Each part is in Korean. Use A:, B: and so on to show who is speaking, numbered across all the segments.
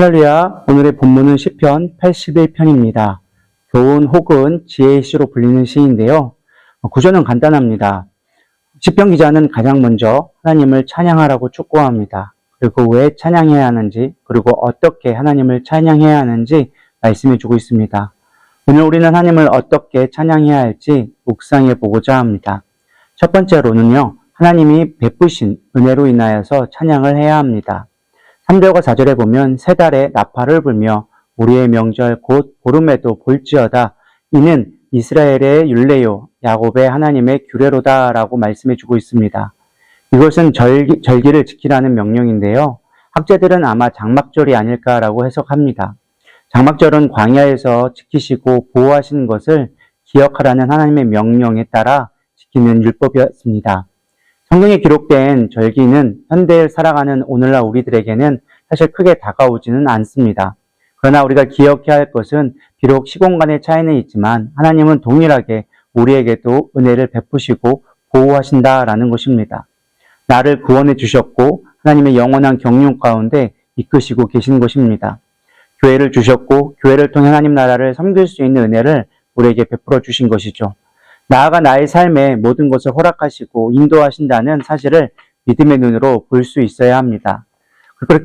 A: 할렐루야. 오늘의 본문은 시편 81편입니다. 교훈 혹은 지혜의 시로 불리는 시인데요. 구조는 간단합니다. 시편 기자는 가장 먼저 하나님을 찬양하라고 촉구합니다. 그리고 왜 찬양해야 하는지, 그리고 어떻게 하나님을 찬양해야 하는지 말씀해 주고 있습니다. 오늘 우리는 하나님을 어떻게 찬양해야 할지 묵상해 보고자 합니다. 첫 번째로는요, 하나님이 베푸신 은혜로 인하여서 찬양을 해야 합니다. 3절과 4절에 보면 세 달에 나팔을 불며 우리의 명절 곧 보름에도 볼지어다 이는 이스라엘의 율례요 야곱의 하나님의 규례로다라고 말씀해 주고 있습니다. 이것은 절기, 절기를 지키라는 명령인데요. 학자들은 아마 장막절이 아닐까라고 해석합니다. 장막절은 광야에서 지키시고 보호하시는 것을 기억하라는 하나님의 명령에 따라 지키는 율법이었습니다. 성경에 기록된 절기는 현대에 살아가는 오늘날 우리들에게는 사실 크게 다가오지는 않습니다. 그러나 우리가 기억해야 할 것은 비록 시공간의 차이는 있지만 하나님은 동일하게 우리에게도 은혜를 베푸시고 보호하신다라는 것입니다. 나를 구원해 주셨고 하나님의 영원한 경륜 가운데 이끄시고 계신 것입니다. 교회를 주셨고 교회를 통해 하나님 나라를 섬길 수 있는 은혜를 우리에게 베풀어 주신 것이죠. 나아가 나의 삶에 모든 것을 허락하시고 인도하신다는 사실을 믿음의 눈으로 볼 수 있어야 합니다.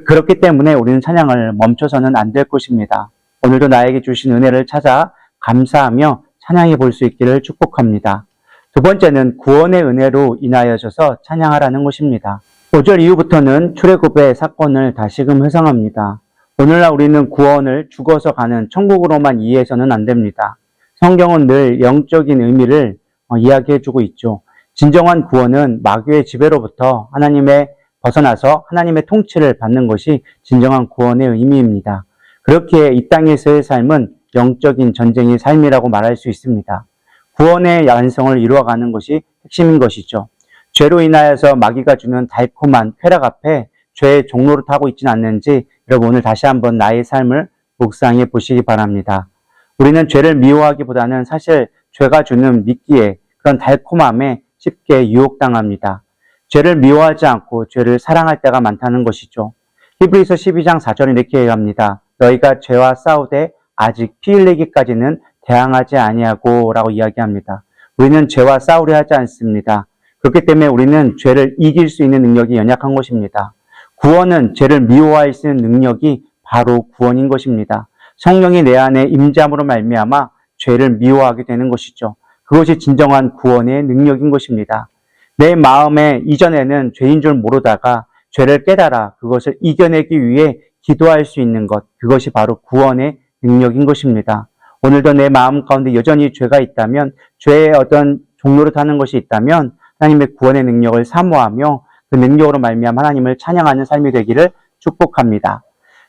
A: 그렇기 때문에 우리는 찬양을 멈춰서는 안 될 것입니다. 오늘도 나에게 주신 은혜를 찾아 감사하며 찬양해 볼 수 있기를 축복합니다. 두 번째는 구원의 은혜로 인하여져서 찬양하라는 것입니다. 5절 이후부터는 출애굽의 사건을 다시금 회상합니다. 오늘날 우리는 구원을 죽어서 가는 천국으로만 이해해서는 안 됩니다. 성경은 늘 영적인 의미를 어, 이야기해주고 있죠. 진정한 구원은 마귀의 지배로부터 하나님의 벗어나서 하나님의 통치를 받는 것이 진정한 구원의 의미입니다. 그렇게 이 땅에서의 삶은 영적인 전쟁의 삶이라고 말할 수 있습니다. 구원의 완성을 이루어가는 것이 핵심인 것이죠. 죄로 인하여서 마귀가 주는 달콤한 쾌락 앞에 죄의 종로를 타고 있지는 않는지 여러분 오늘 다시 한번 나의 삶을 묵상해 보시기 바랍니다. 우리는 죄를 미워하기보다는 사실 죄가 주는 미끼에 그런 달콤함에 쉽게 유혹당합니다. 죄를 미워하지 않고 죄를 사랑할 때가 많다는 것이죠. 히브리서 12장 4절에 이렇게 얘기합니다. 너희가 죄와 싸우되 아직 피 흘리기까지는 대항하지 아니하고 라고 이야기합니다. 우리는 죄와 싸우려 하지 않습니다. 그렇기 때문에 우리는 죄를 이길 수 있는 능력이 연약한 것입니다. 구원은 죄를 미워할 수 있는 능력이 바로 구원인 것입니다. 성령이 내 안에 임잠으로 말미암아 죄를 미워하게 되는 것이죠. 그것이 진정한 구원의 능력인 것입니다. 내 마음에 이전에는 죄인 줄 모르다가 죄를 깨달아 그것을 이겨내기 위해 기도할 수 있는 것, 그것이 바로 구원의 능력인 것입니다. 오늘도 내 마음 가운데 여전히 죄가 있다면, 죄의 어떤 종로를 타는 것이 있다면, 하나님의 구원의 능력을 사모하며 그 능력으로 말미암아 하나님을 찬양하는 삶이 되기를 축복합니다.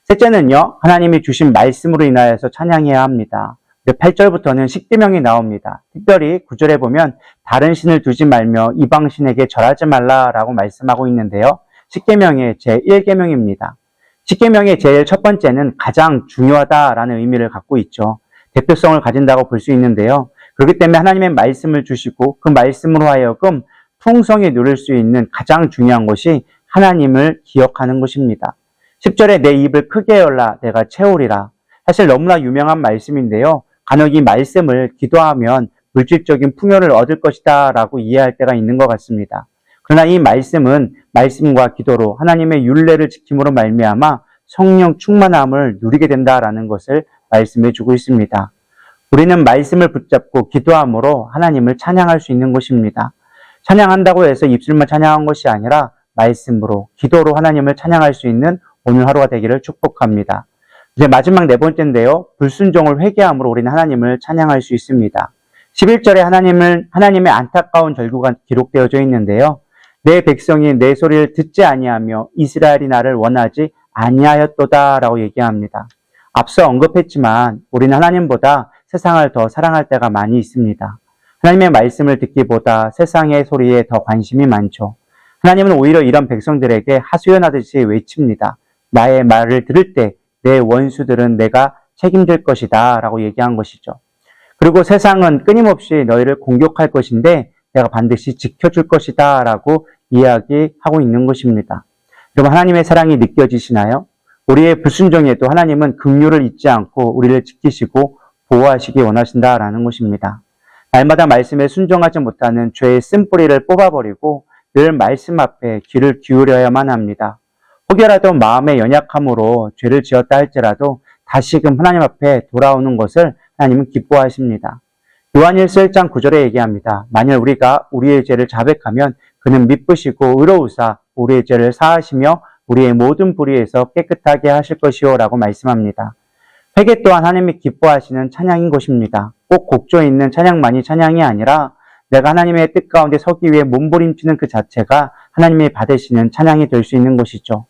A: 셋째는요, 하나님이 주신 말씀으로 인하여서 찬양해야 합니다. 8절부터는 십계명이 나옵니다. 특별히 9절에 보면 다른 신을 두지 말며 이방 신에게 절하지 말라라고 말씀하고 있는데요. 십계명의 제1계명입니다. 십계명의 제일 첫 번째는 가장 중요하다라는 의미를 갖고 있죠. 대표성을 가진다고 볼 수 있는데요. 그렇기 때문에 하나님의 말씀을 주시고 그 말씀으로 하여금 풍성히 누릴 수 있는 가장 중요한 것이 하나님을 기억하는 것입니다. 10절에 내 입을 크게 열라 내가 채우리라. 사실 너무나 유명한 말씀인데요. 간혹 이 말씀을 기도하면 물질적인 풍요를 얻을 것이다 라고 이해할 때가 있는 것 같습니다. 그러나 이 말씀은 말씀과 기도로 하나님의 윤례를 지킴으로 말미암아 성령 충만함을 누리게 된다라는 것을 말씀해 주고 있습니다. 우리는 말씀을 붙잡고 기도함으로 하나님을 찬양할 수 있는 것입니다. 찬양한다고 해서 입술만 찬양한 것이 아니라 말씀으로 기도로 하나님을 찬양할 수 있는 오늘 하루가 되기를 축복합니다. 이제 마지막 네 번째인데요. 불순종을 회개함으로 우리는 하나님을 찬양할 수 있습니다. 11절에 하나님을, 하나님의 안타까운 절규가 기록되어져 있는데요. 내 백성이 내 소리를 듣지 아니하며 이스라엘이 나를 원하지 아니하였도다 라고 얘기합니다. 앞서 언급했지만 우리는 하나님보다 세상을 더 사랑할 때가 많이 있습니다. 하나님의 말씀을 듣기보다 세상의 소리에 더 관심이 많죠. 하나님은 오히려 이런 백성들에게 하소연하듯이 외칩니다. 나의 말을 들을 때 내 원수들은 내가 책임질 것이다 라고 얘기한 것이죠. 그리고 세상은 끊임없이 너희를 공격할 것인데 내가 반드시 지켜줄 것이다 라고 이야기하고 있는 것입니다. 여러분 하나님의 사랑이 느껴지시나요? 우리의 불순종에도 하나님은 긍휼을 잊지 않고 우리를 지키시고 보호하시기 원하신다라는 것입니다. 날마다 말씀에 순종하지 못하는 죄의 쓴뿌리를 뽑아버리고 늘 말씀 앞에 귀를 기울여야만 합니다. 혹여라도 마음의 연약함으로 죄를 지었다 할지라도 다시금 하나님 앞에 돌아오는 것을 하나님은 기뻐하십니다. 요한일서 1장 9절에 얘기합니다. 만일 우리가 우리의 죄를 자백하면 그는 미쁘시고 의로우사 우리의 죄를 사하시며 우리의 모든 불의에서 깨끗하게 하실 것이요 라고 말씀합니다. 회개 또한 하나님이 기뻐하시는 찬양인 것입니다. 꼭 곡조에 있는 찬양만이 찬양이 아니라 내가 하나님의 뜻 가운데 서기 위해 몸부림치는 그 자체가 하나님이 받으시는 찬양이 될 수 있는 것이죠.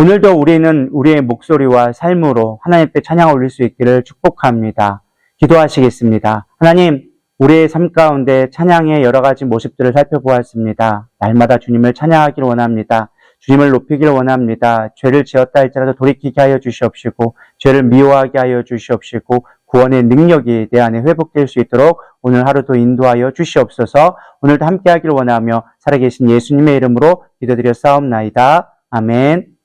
A: 오늘도 우리는 우리의 목소리와 삶으로 하나님 앞에 찬양 올릴 수 있기를 축복합니다. 기도하시겠습니다. 하나님, 우리의 삶 가운데 찬양의 여러 가지 모습들을 살펴보았습니다. 날마다 주님을 찬양하기를 원합니다. 주님을 높이기를 원합니다. 죄를 지었다 할지라도 돌이키게 하여 주시옵시고, 죄를 미워하게 하여 주시옵시고, 구원의 능력이 내 안에 회복될 수 있도록 오늘 하루도 인도하여 주시옵소서, 오늘도 함께 하기를 원하며 살아계신 예수님의 이름으로 기도드려 싸움나이다. 아멘.